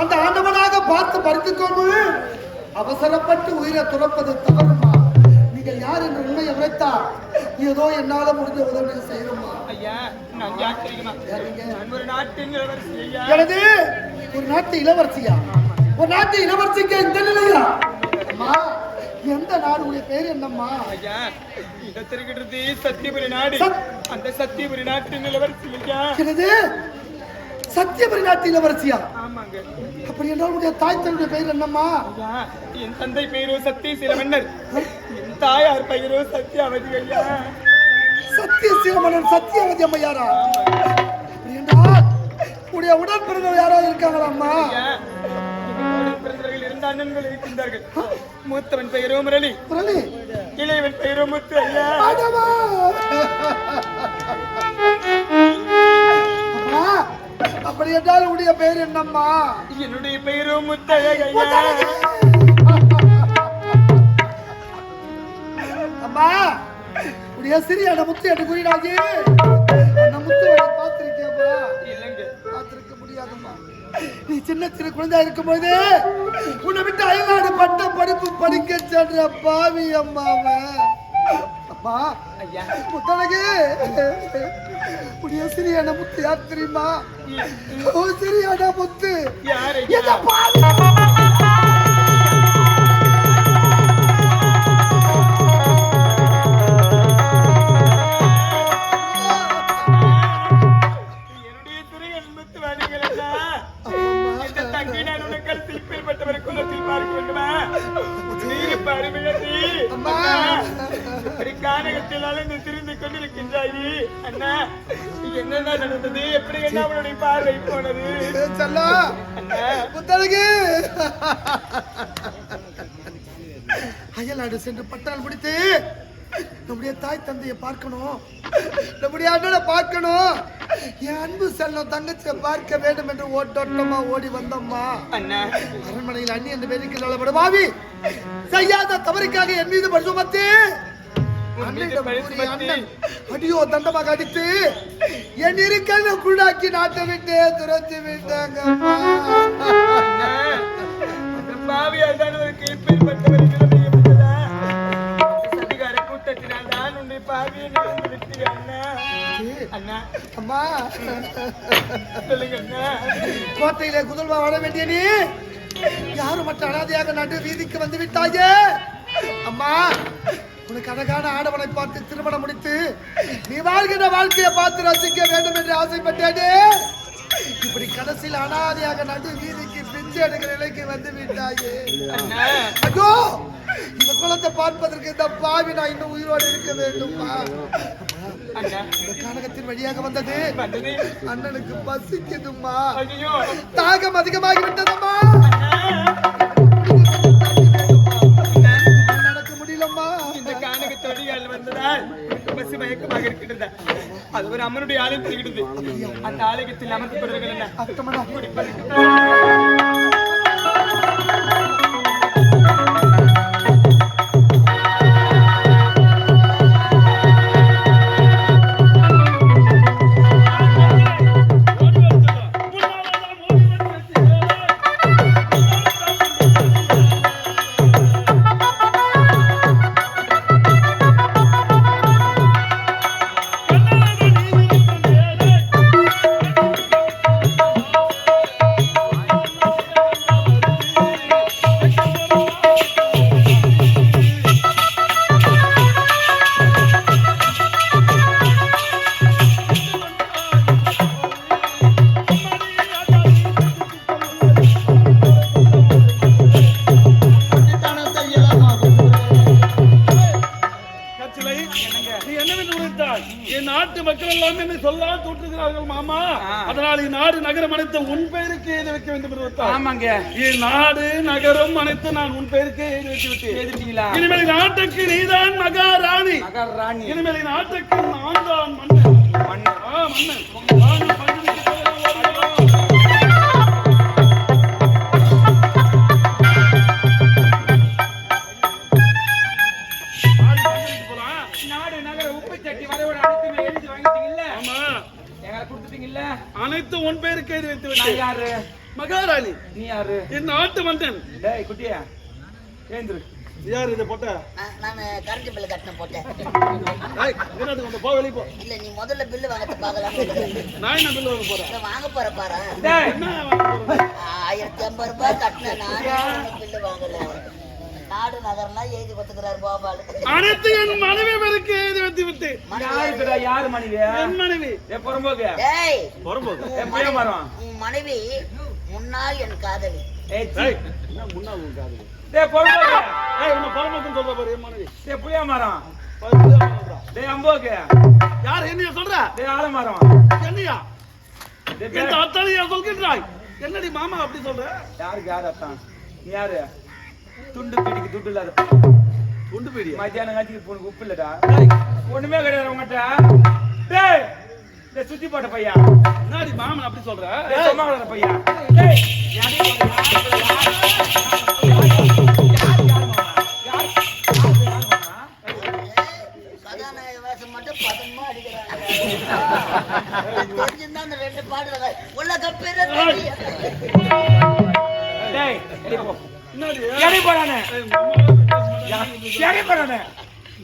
அந்த ஆண்டவனாக பார்த்து பறித்துக்கொண்டு அவசரப்பட்டு உயிரை துறப்பது தவறுமா? நீங்கள் யார் என்று உண்மையை உரைத்தா? ஏதோ என்னால முடிஞ்ச உதவி செய்யணுமா? எனது ஒரு நாட்டு இளவரசியா? ஒரு நாட்டு இளவரசிக்கு இந்த நிலையா? அம்மா எந்த நாடு? உடைய பேர் என்னம்மா? ஐயா இடத்திருக்கிறது சத்தியபுரி நாடு. அந்த சத்தியபுரி நாட்டின் இளவரசி ஐயா. சத்தியபுரி நாட்டு இளவரசியா ஆமாங்க. அப்படி என்றால் உடைய தாய் தன்னுடைய பெயர் என்னம்மா? என் தந்தை பெயரோ சத்திய மன்னர் என் தாயார் பெயரோ சத்யாவதி ஐயா. சத்திய சிவமணன் சத்தியவதி அம்மையாரா? அப்படி என்றால் உடைய உடன் பிறந்தவர் யாராவது என்னோடு பிறந்தவர்கள் இரண்டு அண்ணன்கள் இருக்கின்றார்கள். மூத்தவன் பெயரோ முரளி. முரளி. இளையவன் பெயரோ முத்து ஐயா! அம்மா, அப்படி என்றால் உடைய பெயர் என்னம்மா? என்னுடைய பெயரோ முத்தையா அம்மா உடைய சிறிய முத்து என்று கூறினாகி அந்த முத்து பார்த்திருக்கியம்மா இல்லைங்க. பார்த்திருக்க முடியாதம்மா. நீ சின்ன சிறு குழந்தை இருக்கும்போது உன்னை விட்டு அயல்நாடு பட்ட படிப்பு படிக்க சென்ற பாவி அம்மாவ அம்மா ஐயா. முத்தழகு. உடைய சிறியான முத்து யார் தெரியுமா? உன் சிறியான முத்து அண்ணா முத்தழகு. அயல்நாடு சென்று பட்டால் முடித்து நம்முடைய தாய் தந்தையை பார்க்கணும். நம்முடைய அண்ணனை பார்க்கணும். என் அன்பு செல்லம் தங்கச்சியை பார்க்க வேண்டும் என்று ஓட்டோட்டமா ஓடி வந்தம்மா. அரண்மனையில் அண்ணி என்று பேருக்கு நல்லபட பாவி செய்யாத தவறுக்காக என் மீது கூறி அண்ணன் அடியோ தண்டமாக அடித்து என் இருக்கை குள்ளாக்கி நாட்டை விட்டு துரத்தி விட்டாங்கம்மா. கோட்டையிலே குதல்வா வாழ வேண்டிய நீ? யாரும் மற்ற அனாதையாக நடு வீதிக்கு வந்து விட்டாயே? அம்மா உனக்கு அழகான ஆடவனை பார்த்து திருமணம் முடித்து நீ வாழ்கிற வாழ்க்கையை பார்த்து ரசிக்க வேண்டும் என்று ஆசைப்பட்டேனே. இப்படி கடைசியில் அனாதையாக நடு வீதிக்கு பிச்சை எடுக்கிற நிலைக்கு வந்து விட்டாயே. ஐயோ இந்த குளத்தை பார்ப்பதற்கு இந்த பாவி நான் இன்னும் உயிரோடு இருக்க வேண்டுமா கானகத்தின் வழியாக வந்தது. அண்ணனுக்கு பசிக்குதும்மா. ஐயோ. தாகம் அதிகமாகி விட்டதம்மா நடக்க முடியலம்மா. இந்த கானக தொழிலால் வந்ததால் பசு மயக்கமாக இருக்கின்றது. அது ஒரு அம்மனுடைய ஆலயம் தெரிகிறது அந்த ஆலயத்தில் அமர்ந்து கொள்வர்கள் என்ன அர்த்தமடா வைக்க வேண்டும் ஆமாங்க. நாடு நகரம் அனைத்து நான் உன் பெயருக்கு எழுதி விட்டேன் இனிமேல் நாட்டுக்கு நீதான் மகாராணி. மகாராணி. இனிமேல் நாட்டுக்கு நான் தான் மன்னன். மன்னன். மன்னன். அனைத்து உன் பேருக்கு எழுதி வைத்து விட்டேன் யாரு? மகாராணி! நீ யாரு? என் நாட்டு மன்னன்! டேய் குட்டியா ஏந்திரு யார் இதை போட்ட? நான் கரண்ட் பில்லு கட்டணம் போட்டேன். ஏய், என்னத்துக்கு வந்து? போ வெளிய போ. இல்ல நீ முதல்ல பில்லு வாங்கத்தை பார்க்கலாம் நான் என்ன பில்லு வாங்க போறேன்? வாங்க போற பாரு. டேய். என்ன வாங்க போறேன்? ஆயிரத்தி ஐம்பது ரூபாய் கட்டின நானே பில்லு வாங்கல. நாடு நகர்லாம் எழுதி கொடுத்துக்கிறாரு கோபால் அனைத்து என் மனைவி பேருக்கு எழுதி வைத்து விட்டு. யாருக்குடா யாரு மனைவி என் மனைவி. ஏ புறம்போக்கு? டேய். புறம்போக்கு. உன் மனைவி முன்னாள் என் காதலி. ஏய் சீ. ஏய், என்ன முன்னா உன் காதுல? டேய் புறம்போக்கு ஏய், உன்னை புறம்போக்குன்னு சொல்ற பாரு, மனைவி. டேய் புளிய மரம். டேய் அம்போக்கு. யார் என்னைய சொல்ற? டேய் ஆலமரம் என்னையா? டேய் என் பேர் அத்தானையா சொல்கின்றாய்? என்னடி மாமா அப்படி சொல்ற? யாருக்கு யார் அத்தான்? நீ யாரு? துண்டு பிடிக்கு துட்டு இல்லாத உண்டு போயிடியா மத்தியானம் காட்சிக்கு உனக்கு உப்பு இல்லடா. ஒண்ணுமே கிடையாது உங்ககிட்ட டேய். சுத்தி போட்ட பையா. என்னடி மாமன் அப்படி சொல்ற? கிடக்குற பையா ரெண்டு பாடுறாங்க கப்பேர டேய் எடி போ. என்னடி? எடி போறானே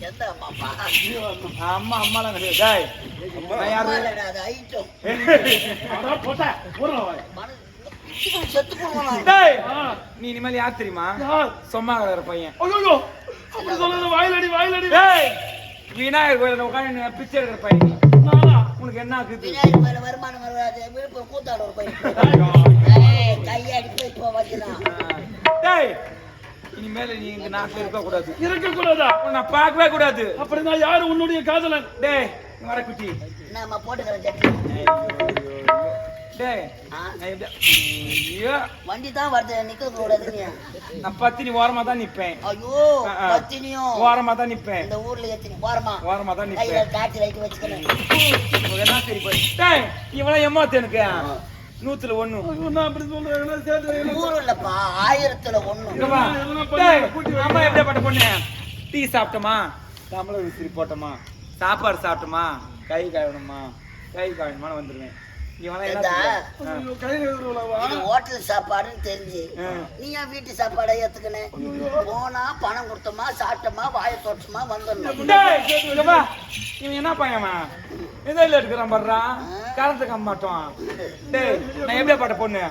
எந்த பாப்பா அம்மா அம்மாலாம் கிடையாது. நீ இனிமேல் யார் தெரியுமா? யார்? சும்மா கிடக்குற பையன். ஐயோ, அப்படி சொல்லாத, வாயிலடி, வாயிலடி. டேய் விநாயகர் கோயில உட்காந்து பிச்சை எடுக்கிற பையன்? உனக்கு என்ன ஆகுது? வருமானம் வராது. விழுப்புரம் கூத்தாட ஒரு பையன். கையாடி போய் இப்போ இனிமேல நீ இந்த நாட்டுல இருக்க கூடாது இருக்கக்கூடாதா? உன்னை நான் பார்க்கவே கூடாது. அப்படின்னா யாரு உன்னுடைய காதலன்? டேய் வர குட்டி. நம்ம போட்டுக்கிறேன் வண்டி தான் வருது நிக்க கூடாது நீ நான் பத்தினி ஓரமா தான் நிப்பேன். ஐயோ. பத்தினியும். ஓரமா தான் நிப்பேன். இந்த ஊர்ல எத்தனை போறமா ஓரமா தான் நிப்பேன். காட்சி லைட் வச்சுக்கணும். என்ன தெரியும் பாரு. டேய் இவெல்லாம் எம்மாத்து எனக்கு. நூத்துல ஒண்ணு. நான் அப்படி சொல்றேன், என்ன சேர்த்து, நூறு இல்லப்பா ஆயிரத்துல ஒண்ணு. கூட்டி. அம்மா எப்படியாப்பட்ட பொண்ணு? டீ சாப்பிட்டோமா? தமிழ விசிறி போட்டோமா? சாப்பாடு சாப்பிட்டோமா? கை கழுவணுமா? கை கழுவணுமான்னு வந்துருவேன். ஹோட்டல் சாப்பாடுன்னு தெரிஞ்சு. நீ ஏன் வீட்டு சாப்பாடை ஏத்துக்கணும் போனா பணம் கொடுத்தோமா சாப்பிட்டோமா வாயை தோட்டமா வந்துடணும். இவன் என்ன பையன் எதில் எடுக்கிறான் படுறான் கரண்ட் கம்மாட்டோம் டேய் நான் எப்படியா பாட்ட பொண்ணு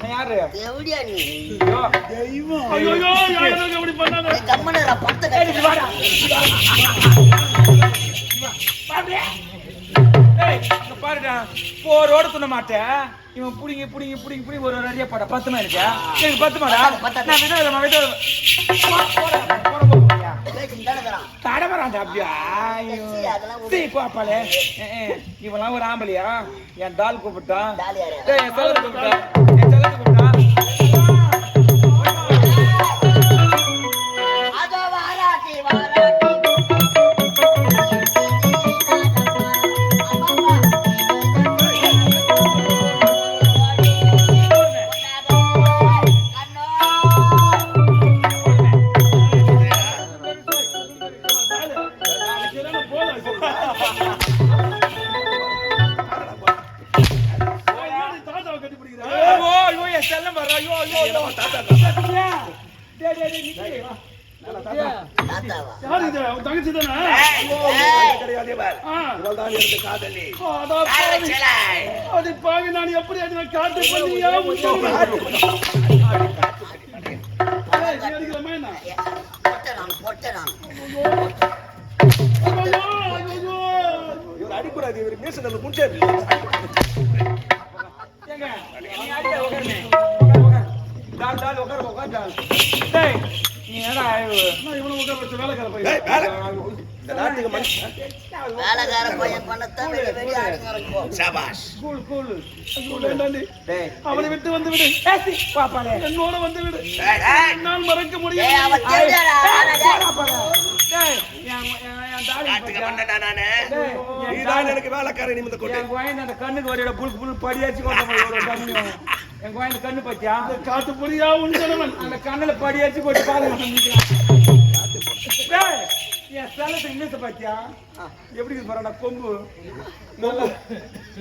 நான் யாரு? எப்படியா நீ? ஐயோ. அப்படி பண்ணாத? கம்மனரா பத்த டேய், இங்க கட்டி வாடா. பாருடா. பாருடா. துண்ண மாட்டேன் இவன் புடிங்கி புடிங்கி புடிங்கி புடிங்கி ஒரு நிறைய பாட பத்துமா இருக்கு எனக்கு பத்துமாடா. நான் விட விட விட. கடமராண்டா அப்படியா ஐயோ சீ, அதெல்லாம் விடு. சீ பாப்பாளே இவெல்லாம் ஒரு ஆம்பளையா என் டால் கூப்பிட்டான் என் செல்லத்தை கூப்பிட்டான் என் செல்லத்தை கூப்பிட்டான் வேலைக்கார பையன் பண்ணத்தான் வெளிய வெளிய. Cool, cool. வேண்டாண்டி. டேய். அவனை விட்டு வந்து விடு. பாப்பாளே என்னோட வந்து விடு. என்னால் மறக்க முடியாது. எனக்கு வேலைக்காரன் நிமிந்த கொண்டு என் குழந்தை அந்த கண்ணுக்கு வரையோட புல் புல் படியாச்சு கொண்ட என் குழந்தை கண்ணு பச்சா காட்டு புரியா உன் கணவன்? அந்த கண்ணுல படியாச்சு கொண்டு பாருங்க டேய் என் சேலத்துக்கு மீச பாத்தியா? எப்படி இருக்கு கொம்பு. நல்லா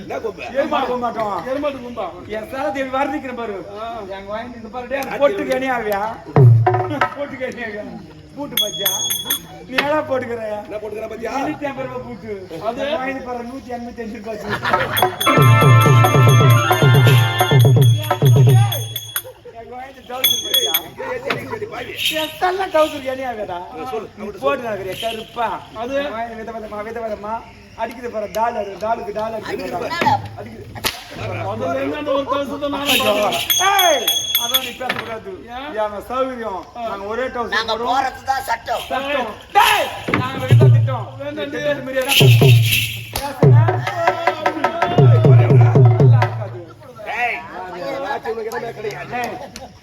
என்ன கொம்பு? எருமாடு கொம்பு மாட்டோம் எருமாட்டு கும்பா? என் சேலத்தை எப்படி வர்ணிக்கிறேன் பாரு. எங்க வாங்கி இந்த பாரு போட்டுக்கு. எண்ணெய் ஆவியா? போட்டுக்கு எண்ணெய் ஆவியா? பூட்டு பாத்தியா? நீ ஏடா போட்டுக்கிற? என்ன போட்டுக்கிற பத்தியா? நூத்தி ஐம்பது ரூபாய் பூட்டு. அது? வாங்கி பாரு நூத்தி எண்பத்தி அஞ்சு ரூபாய் எத்தனை டவுசர் எண்ணெய் ஆவியாடா போட்டு நடக்கிறியா கருப்பா. அது? வித விதமா வித விதமா. அடிக்குது பாரு டாலர் டாலுக்கு டாலர் அடிக்குது அதான் நீ பேசக்கூடாது. எங்க சௌகரியம். நாங்க ஒரே நாங்க. போறதுதான் சட்டம். சட்டம். டேய், நாங்க திட்டோம். வேண்டாம் நீ உனக்கு இடமே கிடையாது. டேய்,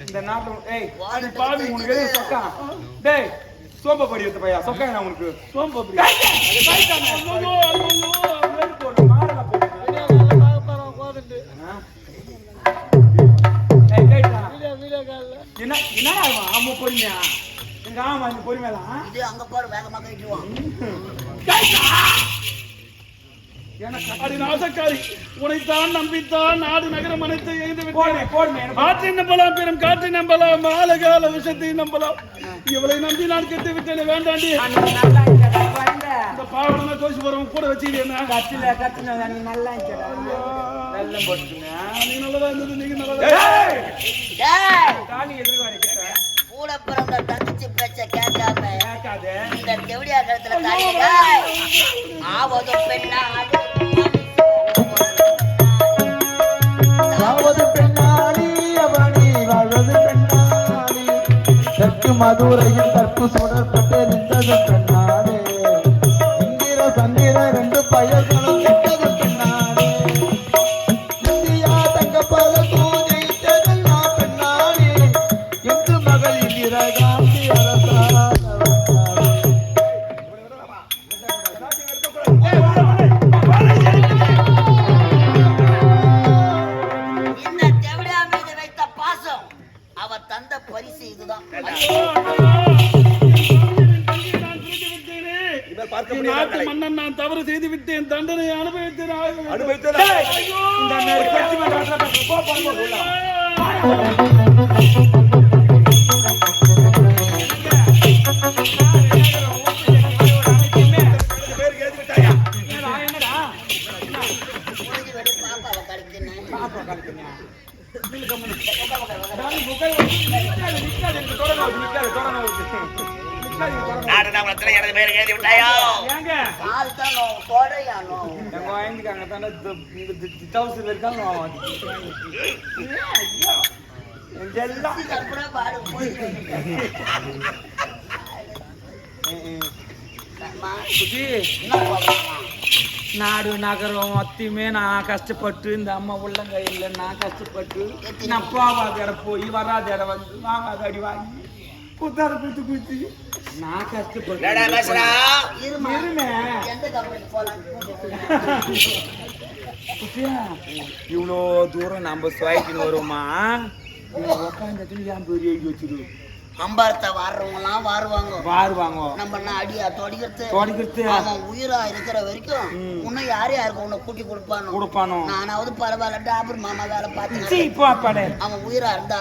இந்த நாட்டுல ஏய், அடி பாவி, உனக்கு சொக்கா? டேய், சோம்பு பொடி எடுத்து பையா, சொக்கா உனக்கு? வேறு போடு. என்ன என்ன? ஆமா பொறுமையா எங்க ஆமா இது அங்க போற வேகமா கட்டிடுவான் அடி நாசக்காரி உனைத்தான் நம்பித்தான் நாடு நகரம் அனைத்து எழுந்து ஆற்றை நம்பலாம் பெரும் காற்றை நம்பலாம் ஆலகால விஷத்தை நம்பலாம். இவளை நம்பி நான் கெட்டு விட்டேன் வேண்டாண்டி. இந்த பாவனை தோசி போறவன் கூட வச்சுக்கிட்டேன் கத்தில அன்னைக்கு நல்லா. வெள்ளம். நீ நல்லதா இருந்தது நீங்க நல்லதா தாலி எதிர்க்க வரைக்கிட்ட. கூட பிறந்த தங்கச்சி பேச்ச கேட்காம. இந்த தெவடியா கழுத்துல தாலி. ஆவதும் பெண்ணாடு வாழ்வது பெண்ணாளி அவனி வாழ்வது பெண்ணாளி. தெற்கு மதுரையில் தற்கு சுடற்பட்டு நின்றது பெண்ணாளே. இந்திர சந்திர ரெண்டு பயல்களும் கெட்டது பெண்ணாளே. இந்தியா தங்கப்பத தூஜைத்ததெல்லாம் பெண்ணாளி. எங்கு மகள் இந்திரகா கற்பனை நாடு நகரம் மொத்தமே நான் கஷ்டப்பட்டு இந்த அம்மா உள்ளங்கையில் நான் கஷ்டப்பட்டு நான் போகாத இடம் போய் வராத இடம் வந்து வாங்காத அடி வாங்கி குத்தாத குத்து குத்தி நான் கஷ்டப்பட்டு இருமா இவ்வளோ தூரம் நம்ம சுவாய்க்குன்னு வருவோமா? உட்காந்து ஏன் பெரிய எழுதி வச்சிரு அம்பாரத்தை வாடுறவங்க எல்லாம் வாருவாங்க. வாருவாங்க. நம்ம என்ன அடியா தொடிக்கிறது தொடிக்கிறது. அவன் உயிரா இருக்கிற வரைக்கும் இன்னும் யாரு யாருக்கு உன்னை கூட்டி கொடுப்பானோ? கொடுப்பானோ? நானாவது பரவாயில்ல டாபர் மாமா வேலை பார்த்து இப்போ அப்பாடே. அவன் உயிரா இருந்தா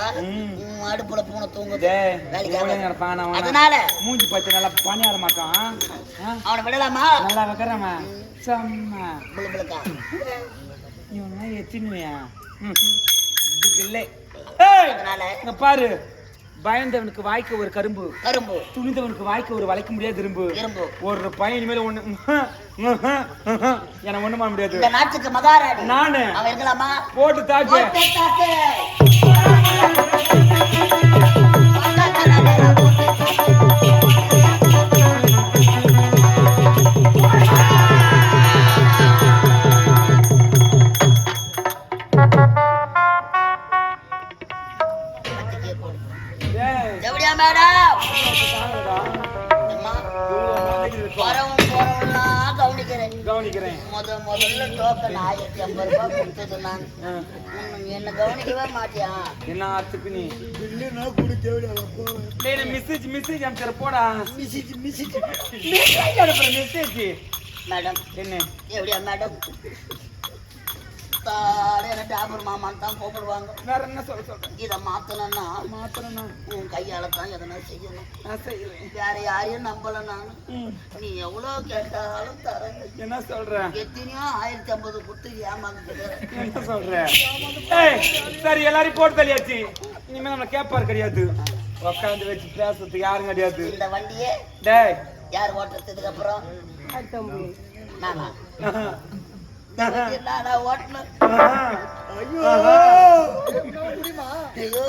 அடுப்புல பூனை தூங்குது? அதனால மூஞ்சி பச்சை நல்லா பணியார மாட்டான்? அவனை விடலாமா? நல்லா வைக்கிறமா செம்ம. இவன் எத்தினுயா இதுக்கு இல்லை. அதனால பாரு. பயந்தவனுக்கு வாய்க்க ஒரு கரும்பு. கரும்பு. துணிந்தவனுக்கு வாய்க்க ஒரு வளைக்க முடியாது இரும்பு. இரும்பு. ஒரு பையன் மேல ஒண்ணு எனக்கு ஒண்ணு பண்ண முடியாது. இந்த நாட்டுக்கு மகாராணி. நானு. அவன் இருக்கலாமா? போட்டு தாக்கு. எப்படியா மேடம். வரவும் போறவங்கலாம் கவனிக்க கவனிக்கிறேன். கவனிக்கிறேன். முத முதல்ல டோக்கன் ஆயிரத்தி ஐம்பது ரூபாய் கொடுத்தது நான். என்ன கவனிக்கவே மாட்டியா? என்ன ஆத்துக்கு நீ? இல்லைன்னா கொடுக்க டேய் மெசேஜ் மெசேஜ் அனுப்பிச்சிட போடா. மிசிச்சு மிசிச்சு மெசேஜ் அனுப்புற மெசேஜ் மேடம் என்ன? எப்படியா மேடம்? தாரே என்ன டாபர் மாமான்னு தான் கூப்பிடுவாங்க. வேற என்ன சொல்ல சொல்றேன் இதை மாத்தணும்னா மாத்திரண்ணா உன் கையால தான் எதனா செய்யணும். நான் செய்யறேன். வேற யாரையும் நம்பல நான். நீ எவ்வளவு கேட்டாலும் தரேன் என்ன சொல்ற? எத்தனையோ ஆயிரத்தி ஐம்பது கொடுத்து ஏமாந்துட்டு என்ன சொல்ற? சரி எல்லாரையும் போட்டு தள்ளியாச்சு. இனிமே நம்மள கேப்பார் கிடையாது. உட்காந்து வச்சு பேசுறதுக்கு யாரும் கிடையாது. இந்த வண்டியே டேய். யார் ஓட்டுறதுக்கு அப்புறம்? நானா? நானா ஓட்டணும்? ஐயோ.